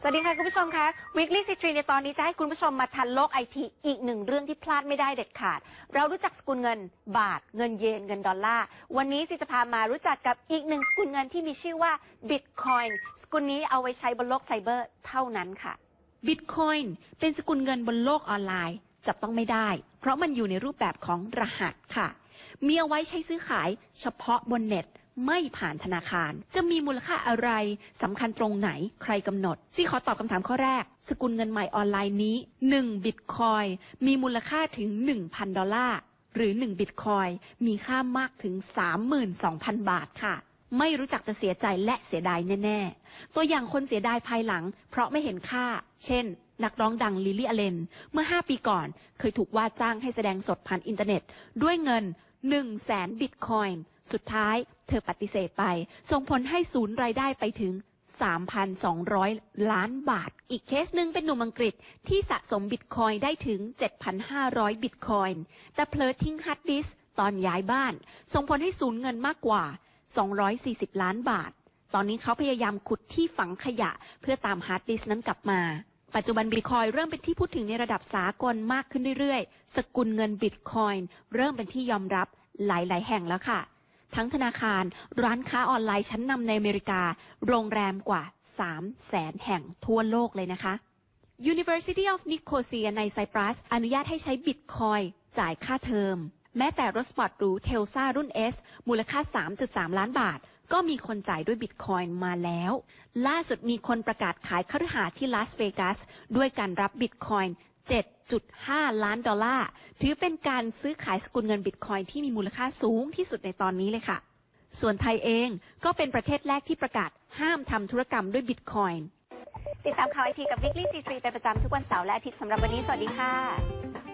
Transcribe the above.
สวัสดีค่ะ คุณผู้ชมคะ Weekly c 3ในตอนนี้จะให้คุณผู้ชมมาทันโลกไอทีอีกหนึ่งเรื่องที่พลาดไม่ได้เด็ดขาด เรารู้จักสกุลเงินบาท เงินเยนเงินดอลลาร์ วันนี้สิจะพามารู้จักกับอีกหนึ่งสกุลเงินที่มีชื่อว่า Bitcoin สกุลนี้เอาไว้ใช้บนโลกไซเบอร์เท่านั้นค่ะ Bitcoin เป็นสกุลเงินบนโลกออนไลน์ จับต้องไม่ได้ เพราะมันอยู่ในรูปแบบของรหัสค่ะ มีเอาไว้ใช้ซื้อขายเฉพาะบนเน็ต ไม่ผ่านธนาคาร จะมีมูลค่าอะไรสำคัญตรงไหนใครกำหนดซี่ขอตอบคำถามข้อแรก สกุลเงินใหม่ออนไลน์นี้1บิตคอยมีมูลค่าถึง 1,000 ดอลลาร์หรือ1บิตคอยมีค่ามากถึง 32,000 บาทค่ะ ไม่รู้จักจะเสียใจและเสียดายแน่ ๆ ตัวอย่างคนเสียดายภายหลัง เพราะไม่เห็นค่า เช่น นักร้องดังลิลลี่อเลน เมื่อ 5 ปีก่อนเคยถูกว่าจ้างให้แสดงสดผ่านอินเทอร์เน็ต ด้วยเงิน 1 0 0 0 0แสนบิตคอยน์สุดท้ายเธอปฏิเสธไป ส่งผลให้ศูนย์รายได้ไปถึง 3,200 ล้านบาท อีกเคสหนึ่งเป็นหนุ่มอังกฤษที่สะสมบิตคอยน์ได้ถึง 7,500 บิตคอยน์แต่เพลอทิ้งฮาร์ดดิสก์ตอนย้ายบ้าน ส่งผลให้สูญเงินมากกว่า 240 ล้านบาท ตอนนี้เขาพยายามขุดที่ฝังขยะเพื่อตามฮาร์ดดิสก์นั้นกลับมา ปัจจุบันบิตคอยเริ่มเป็นที่พูดถึงในระดับสากลมากขึ้นเรื่อยๆ สกุลเงินบิตคอยเริ่มเป็นที่ยอมรับหลายๆ แห่งแล้วค่ะ ทั้งธนาคาร ร้านค้าออนไลน์ชั้นนำในอเมริกา โรงแรมกว่า 3 แสนแห่งทั่วโลกเลยนะคะ University of Nicosia ในไซปรัส อนุญาตให้ใช้บิตคอยจ่ายค่าเทอม แม้แต่รถสปอร์ตหรูเทลซ่ารุ่น S มูลค่า 3.3 ล้านบาท ก็มีคนจ่ายด้วยบิตคอยน์มาแล้ว ล่าสุดมีคนประกาศขายคฤหาสน์ที่ลาสเวกัสด้วยการรับบิตคอยน์7.5 ล้านดอลลาร์ ถือเป็นการซื้อขายสกุลเงินบิตคอยน์ที่มีมูลค่าสูงที่สุดในตอนนี้เลยค่ะ ส่วนไทยเองก็เป็นประเทศแรกที่ประกาศห้ามทำธุรกรรมด้วยบิตคอยน์ติดตามข่าวไอทีกับ Weekly c 3 เป็นประจำทุกวันเสาร์และอาทิตย์สำหรับวันนี้ สวัสดีค่ะ